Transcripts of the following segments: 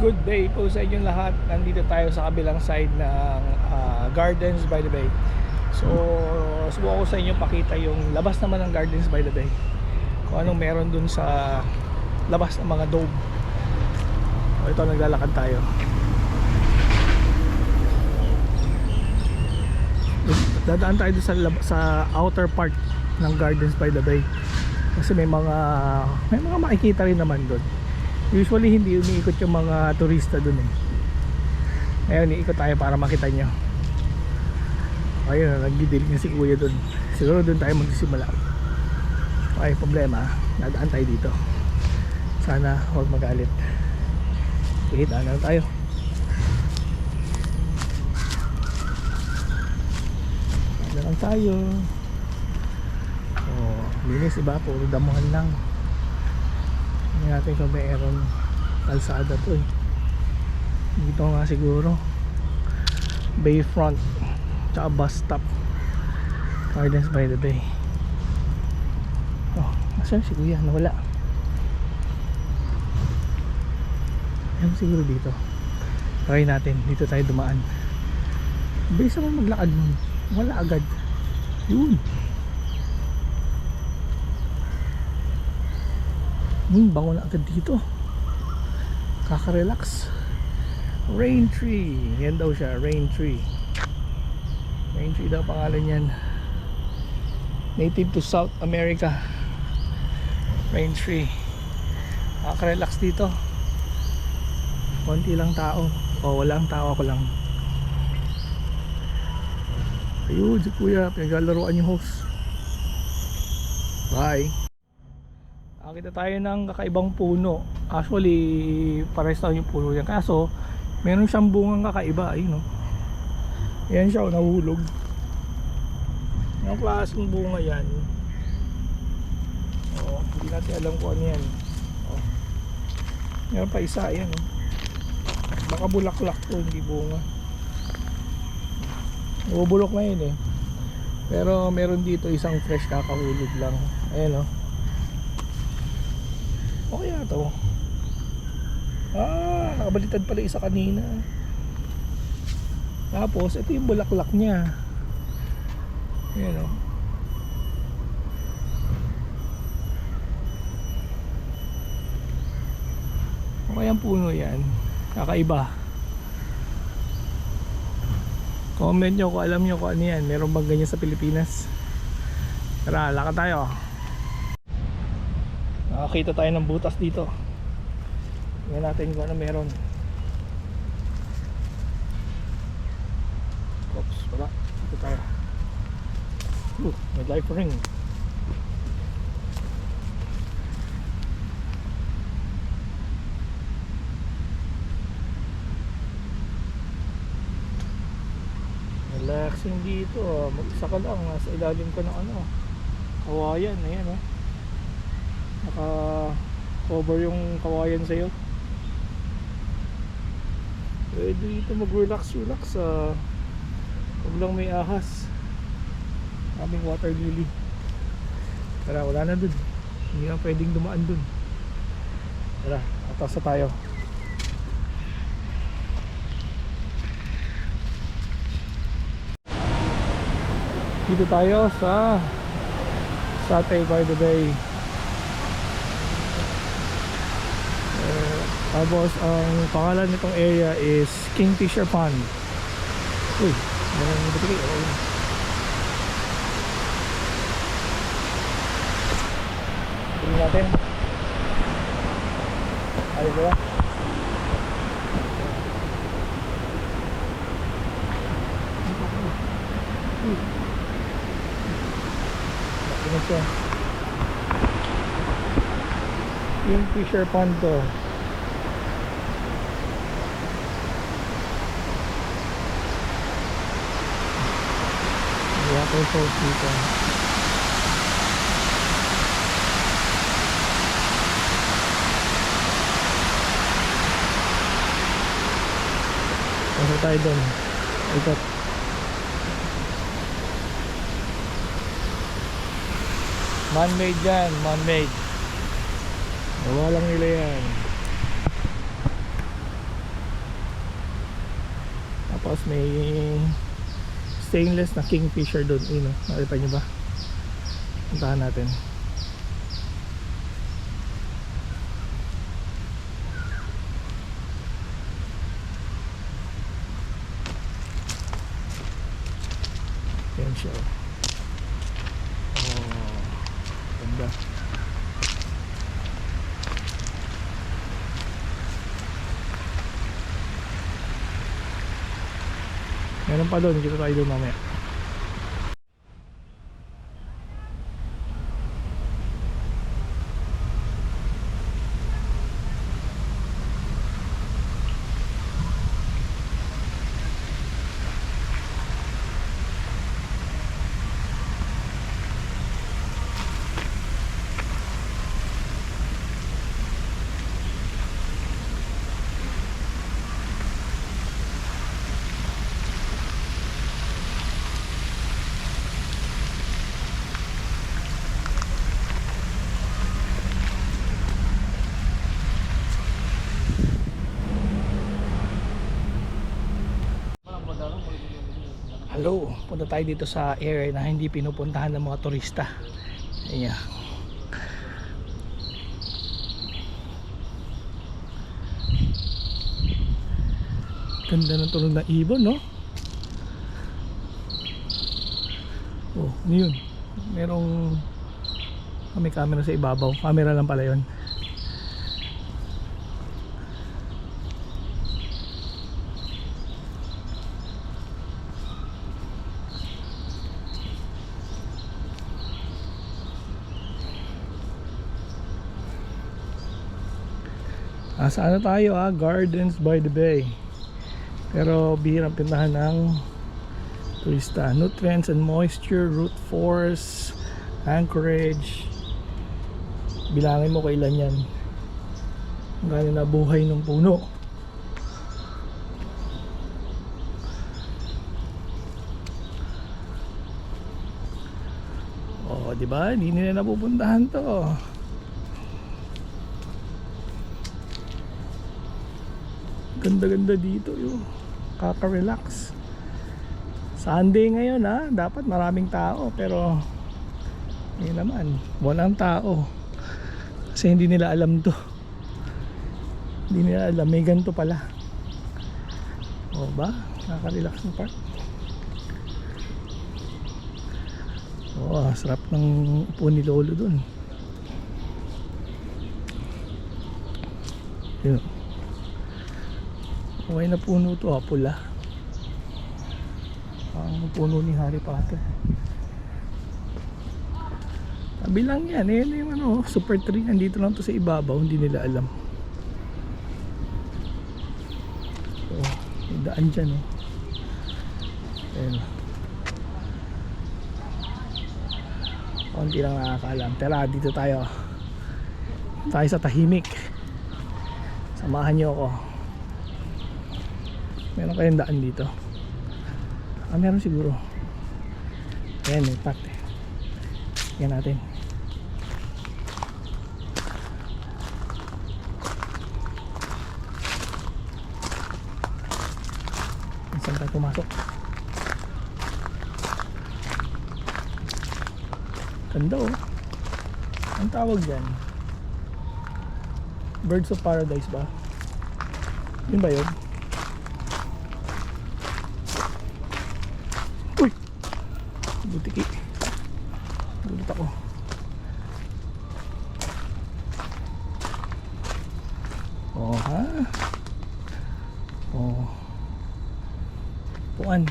Good day po sa inyong lahat. Nandito tayo sa kabilang side ng ah, Gardens by the Bay. So, subukan ko sa inyo pakita yung labas naman ng Gardens by the Bay. Kung anong meron dun sa labas ng mga dome. O, ito naglalakad tayo. Dadaan tayo sa, sa outer part ng Gardens by the Bay. Kasi may mga may mga makikita rin naman doon. Usually hindi umiikot yung mga turista dun eh. Ngayon iikot tayo para makita nyo. Ayun, nagdidilig na si kuya dun. Siguro dun tayo magsisimula. Okay, problema. Nadaan tayo dito. Sana huwag magalit. Na lang tayo. Na lang tayo. Oh, linis iba, puro damuhan lang. Hindi natin kung mayroon kalsada to eh. Dito nga siguro. Bayfront. Tsaka bus stop. Gardens by the Bay. Oh, asan si kuya? Nawala. Ayan siguro dito. Try natin. Dito tayo dumaan. Bilis naman maglakad nun. Wala agad. Yun. Hmm, bango na agad dito. Kaka-relax. Rain tree. Yan daw siya, rain tree. Rain tree daw pangalan yan. Native to South America. Rain tree. Kaka-relax dito. Konti lang tao. O, walang tao ako lang. Ayun, si kuya. Pinaglalaroan yung host. Bye. Nakita tayo ng kakaibang puno. Actually, pares tayo yung puno yan. Kaso, meron siyang bungang kakaiba. Ayun, no? Yan siya, oh, nahulog. Yung klaseng bunga yan. Oh, hindi natin alam kung ano yan. Oh. Meron pa isa, yan. Oh. Baka bulaklak to, hindi bunga. Nabubulok na yun eh. Pero meron dito isang fresh kakahulog lang. Ayan oh. O kaya to? Ah, nakabalitad pala isa kanina. Tapos, ito yung bulaklak niya. Ayan o. O kaya puno yan. Kakaiba. Comment nyo kung alam nyo kung ano yan. Meron bang ganyan sa Pilipinas? Tara, lakad tayo. Nakakita tayo ng butas dito. Tingnan natin kung ano meron. Oops, wala. Dito tayo. Ooh, may life ring. Relaxing dito. Mag-isa ka lang. Nasa ilalim ka ng ano. Kawayan. Ayan oh naka cover yung kawayan sa'yo. Pwede dito mag relax relax sa huwag lang may ahas. Aming water lily. Tara wala na dun. Hindi na pwedeng dumaan dun. Tara atas na tayo. Dito tayo sa Satay by the Bay Tapos ang pangalan nitong area is Kingfisher Pond. Uy, meron yung batigay. Oo. yun. Tingnan natin. Ayun ba? Siya. Kingfisher Pond to. Waterfalls dito Pasok tayo doon ikot man-made yan man-made. Gawa lang nila yan. Tapos may stainless na kingfisher doon. Yun, oh. nakita nyo ba? Puntahan natin. Pa doon, kita tayo doon punta tayo dito sa area na hindi pinupuntahan ng mga turista. Ayan. Ganda ng tulong ng ibon, no? Oh, yun? Merong ah, may camera sa ibabaw. Camera lang pala yun. Ah, saan na tayo ah? Gardens by the Bay. Pero bihirang pintahan ng turista. Nutrients and moisture, root force, anchorage. Bilangin mo kailan yan. Gano'n na buhay ng puno. Oh, di ba? Hindi nila napupuntahan to. Ganda-ganda dito yun. Kaka-relax. Sunday ngayon ha, dapat maraming tao pero yun naman, walang tao. Kasi hindi nila alam to. Hindi nila alam, may ganito pala. O ba? Nakaka-relax na park. Oh, sarap ng upo ni Lolo dun. Yun. Okay na puno to ah, pula. Ang puno ni Harry Potter. Tabi lang yan, eh, yung ano, super tree, nandito lang to sa ibabaw, hindi nila alam. So, may daan dyan oh. Ayan. Konti lang nakakaalam. Tara, dito tayo. Tayo sa tahimik. Samahan niyo ako. Meron kayong daan dito. Ah, meron siguro. Ayan, may pact eh. Yan natin. Saan tayo pumasok? Ganda oh. Ang tawag dyan? Birds of Paradise ba? Yun ba yun? Butiki. Gulit ako. Oh ha? Oh. Puan.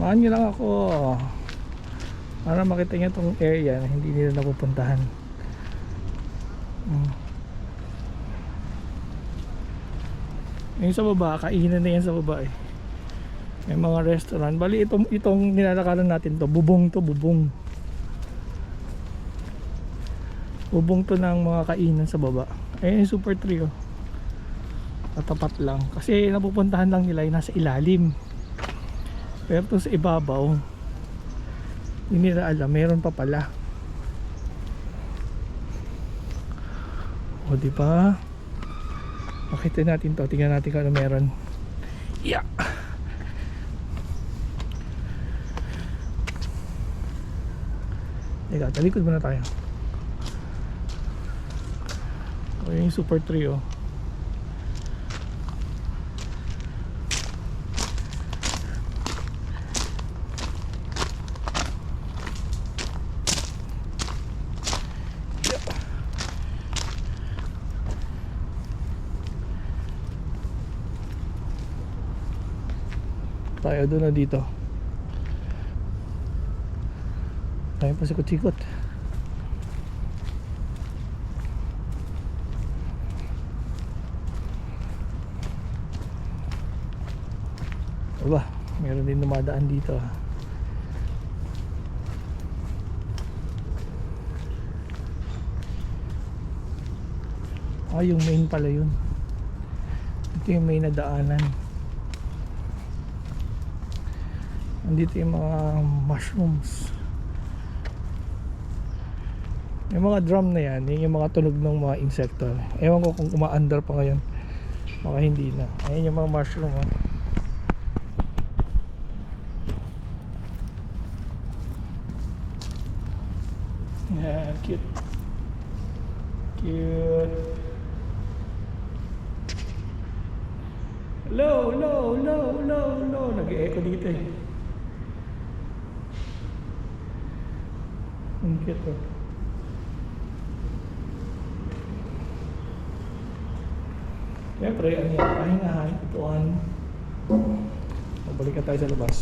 Samahan nyo lang ako para makita nyo itong area na hindi nila napupuntahan. Mm. Yung sa baba, kainan na yan sa baba eh. May mga restaurant. Bali itong, itong nilalakaran natin to, bubong to, bubong. Bubong to ng mga kainan sa baba. Ayun yung super tree oh. Katapat lang. Kasi napupuntahan lang nila yung nasa ilalim. Pero to sa ibabaw, hindi nila alam, meron pa pala. O di ba? Makita natin to, tingnan natin kung ano meron. Yeah. Teka, talikod muna tayo. O yung super trio. Tayo doon na dito. Tayo pa sikot-sikot aba meron din dumadaan dito ah. ah yung main pala yun. Ito yung main na daanan Andito yung mga mushrooms. Yung mga drum na yan, yun yung mga tunog ng mga insekto. Ewan ko kung umaandar pa ngayon. Baka hindi na. Ayan yung mga mushroom. Oh. Yeah, cute. Cute. Hello, hello, hello, hello, hello. Nag-echo dito eh. Ang cute oh. Siyempre, ano yan, pahingahan, ituan. Pabalik ka tayo sa labas.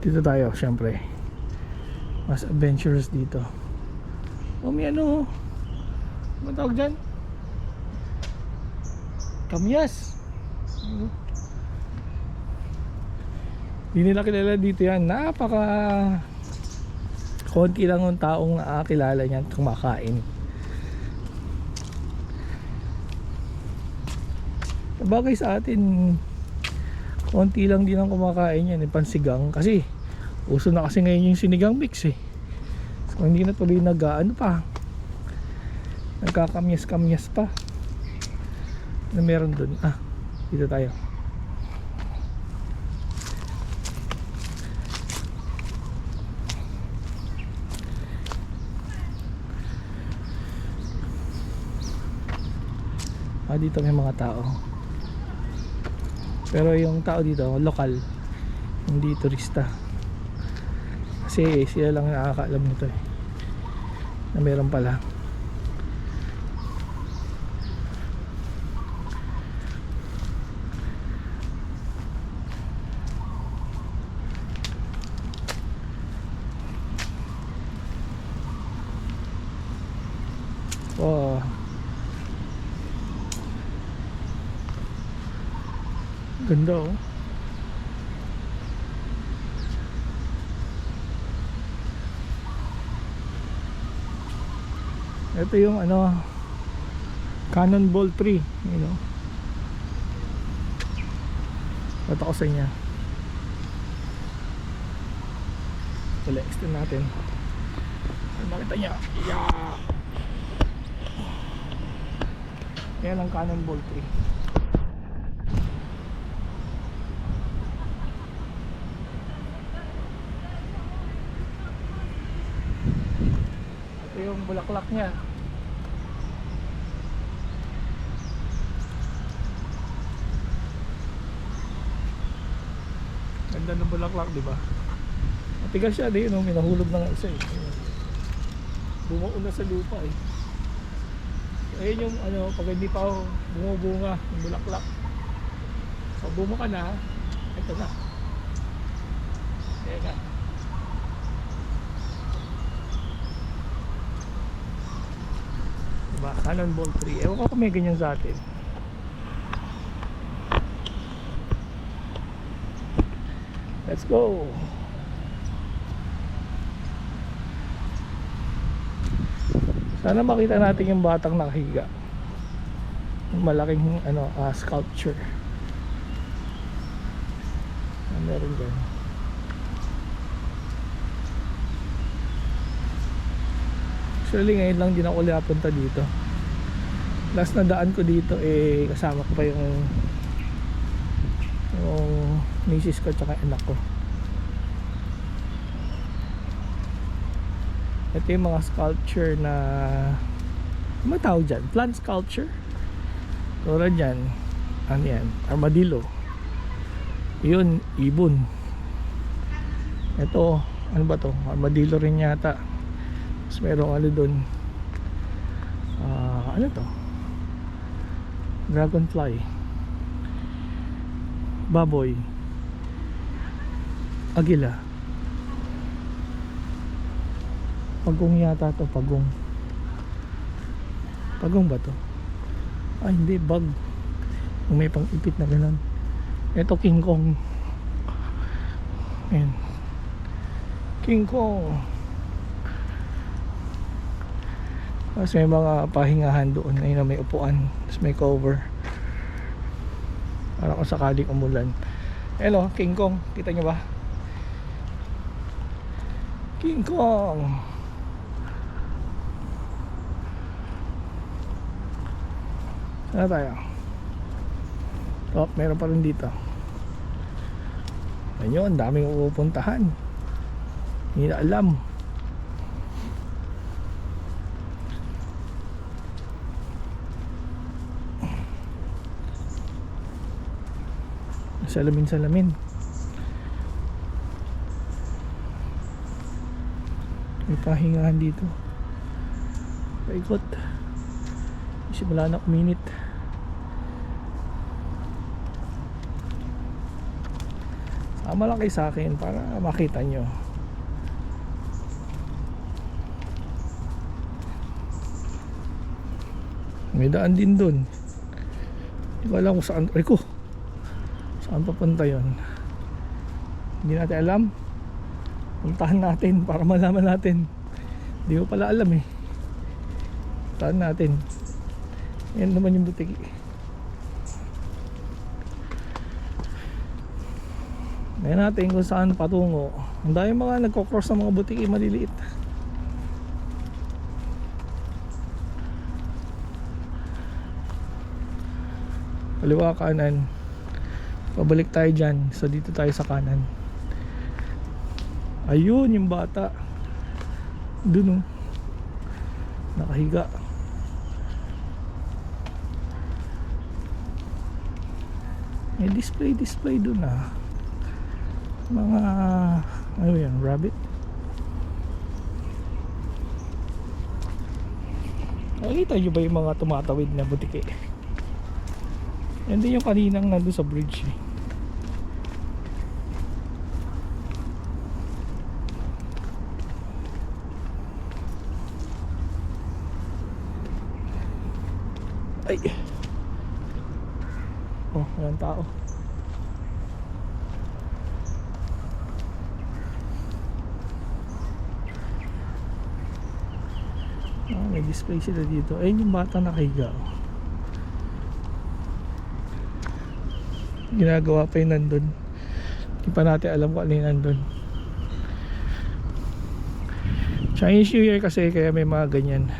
Dito tayo, siyempre. Mas adventurous dito. Oh, may ano, ano tawag dyan? Kamyas. Hindi nila kilala dito yan. Napaka konti lang ang taong nakakilala niyan kumakain. Bagay sa atin, konti lang din ang kumakain yan, eh, pansigang. Kasi, uso na kasi ngayon yung sinigang mix eh. So, hindi na tuloy nag ano pa. Nagkakamyas-kamyas pa. Na meron dun. Ah, dito tayo. Ah, dito may mga tao. Pero yung tao dito, lokal. Hindi turista. Kasi sila lang nakakaalam nito eh. Na meron pala. Ganda oh. Ito yung ano Cannonball tree, you know. Ito ko sa inyo. Wala, extend natin. Ano makita niya? Yeah! Yan ang cannonball tree. Yung bulaklak niya. Ganda ng bulaklak, di ba? Matigas siya, di no? Minahulog na nga isa eh. Bumuo na sa lupa eh. Ayun yung ano, pag hindi pa ako bumubunga yung bulaklak. So bumo ka na, ito na. Diba? Cannonball tree. Ewan ko kung may ganyan sa atin. Let's go! Sana makita natin yung batang nakahiga. Yung malaking ano, ah, sculpture. Ah, meron dyan. Actually ngayon lang din ako ulit napunta dito. Last na daan ko dito eh kasama ko pa yung yung misis ko tsaka anak ko. Ito yung mga sculpture na ano tawag dyan? Plant sculpture? Tulad dyan, ano yan? Armadillo. Yun, ibon. Ito, ano ba to? Armadillo rin yata. Tapos merong ano dun. Ah, ano to? Dragonfly. Baboy. Agila. Pagong yata to, pagong. Pagong ba to? Ay, hindi, bag. May pang ipit na ganun. Ito, King Kong. Ayan. King Kong. Tapos may mga pahingahan doon. Ayun na may upuan. Tapos may cover. Para kung sakaling umulan. Ayan o, King Kong. Kita nyo ba? King Kong. Sana tayo? Oh, meron pa rin dito. Ayun, ang daming pupuntahan. Hindi na alam. Salamin-salamin. May pahingahan dito. Paikot. Simula na minute. Sama lang kayo sa akin para makita nyo. May daan din dun. Hindi ko alam kung saan. Ay ko! Saan papunta yon? Hindi natin alam. Puntahan natin para malaman natin. Hindi ko pala alam eh. Puntahan natin. Yan naman yung butiki. Ngayon natin kung saan patungo. Ang dami mga nagko-cross ng mga butiki maliliit. Kaliwa kanan. Pabalik tayo dyan. So dito tayo sa kanan. Ayun yung bata. Dun oh. Nakahiga. May display display dun ah. Mga ano yan, rabbit. Nakikita nyo ba yung mga tumatawid na butike? Yan din yung kaninang nandun sa bridge eh. Ay. Oh, walang tao. Ah, may display sila dito. Ayun yung bata nakahiga. oh. Ginagawa pa yung nandun. Hindi pa natin alam kung ano yung nandun. Chinese New Year kasi kaya may mga ganyan.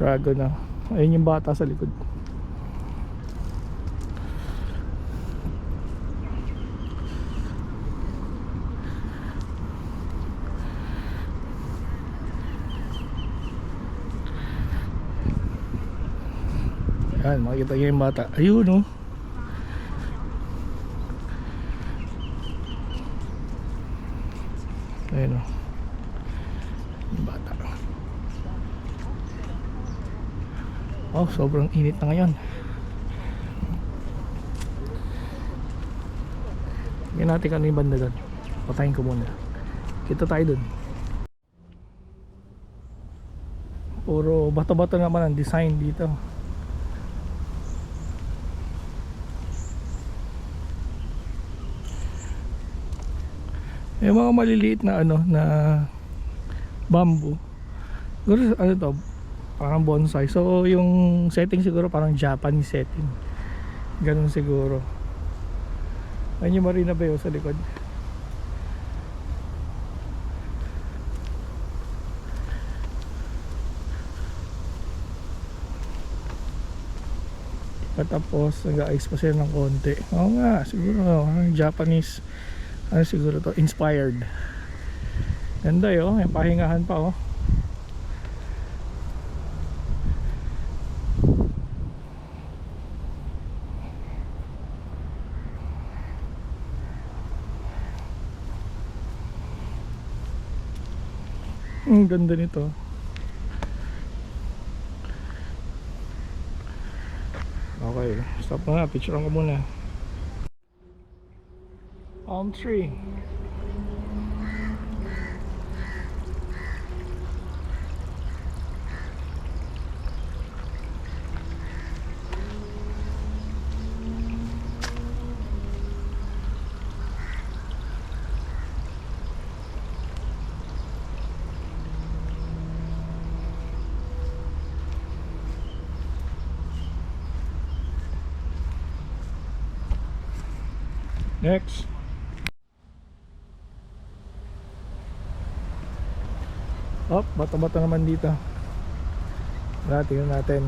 Dragon na. Ayun yung bata sa likod. Yan, makikita nyo yung bata. Ayun, oh. Ayun, oh. Bata. Oh, sobrang init na ngayon. Tingnan natin kung ano yung banda doon. Patayin ko muna. Kita tayo doon. Puro bato-bato naman ang design dito. Yung mga maliliit na ano na bamboo. Siguro ano to, parang bonsai. So yung setting siguro parang Japanese setting. Ganun siguro. Ayun yung Marina Bay oh, sa likod. Patapos, nag-ice pa sila ng konti. Oo nga, siguro, ang Japanese, ano siguro to, inspired. Ganda yun, may pahingahan pa oh. Ang ganda nito. Okay, stop na. Picture ko muna. Palm tree. Next. Oh, bato-bato naman dito. Wala, tingnan natin.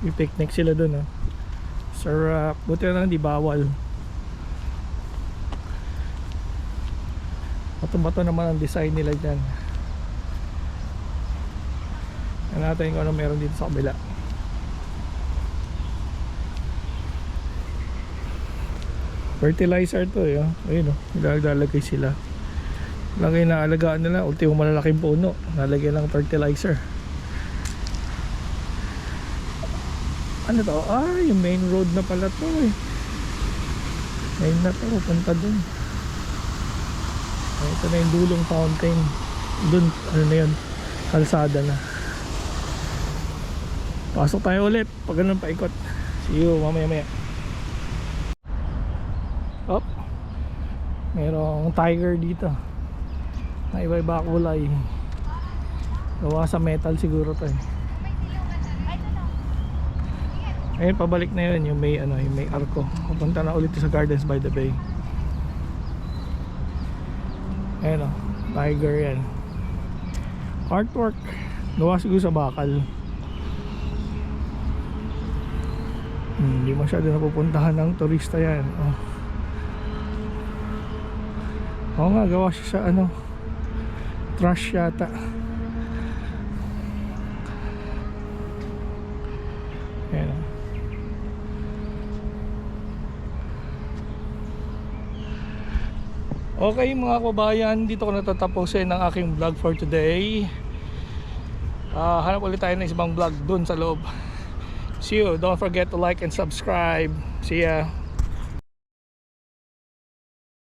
May picnic sila dun, oh. Sarap. Buti na lang di bawal. Bato-bato naman ang design nila dyan. Tingnan natin kung ano meron dito sa kabila. Fertilizer to eh. oh. Ayun oh, nilalagay sila. Lagay na alagaan nila, ultimo malalaking puno. Nalagay lang fertilizer. Ano to? Ah, yung main road na pala to eh. Main na to, punta dun. Ito na yung dulong fountain. Dun, ano na yun, kalsada na. Pasok tayo ulit pag ganun paikot. See you mamaya maya. Merong tiger dito. Na iba-iba kulay. Gawa sa metal siguro to eh. Ayun, pabalik na yun yung may ano, yung may arko. Pupunta na ulit sa Gardens by the Bay. Ayun oh, tiger yan. Artwork. Gawa siguro sa bakal. Hmm, Hindi masyado napupuntahan ng turista yan. Oh. Oo nga, gawa siya sa ano Trash yata. Ayan. Okay mga kabayan, dito ko natatapusin ang aking vlog for today. Ah, Hanap ulit tayo ng isang vlog dun sa loob. See you, don't forget to like and subscribe. See ya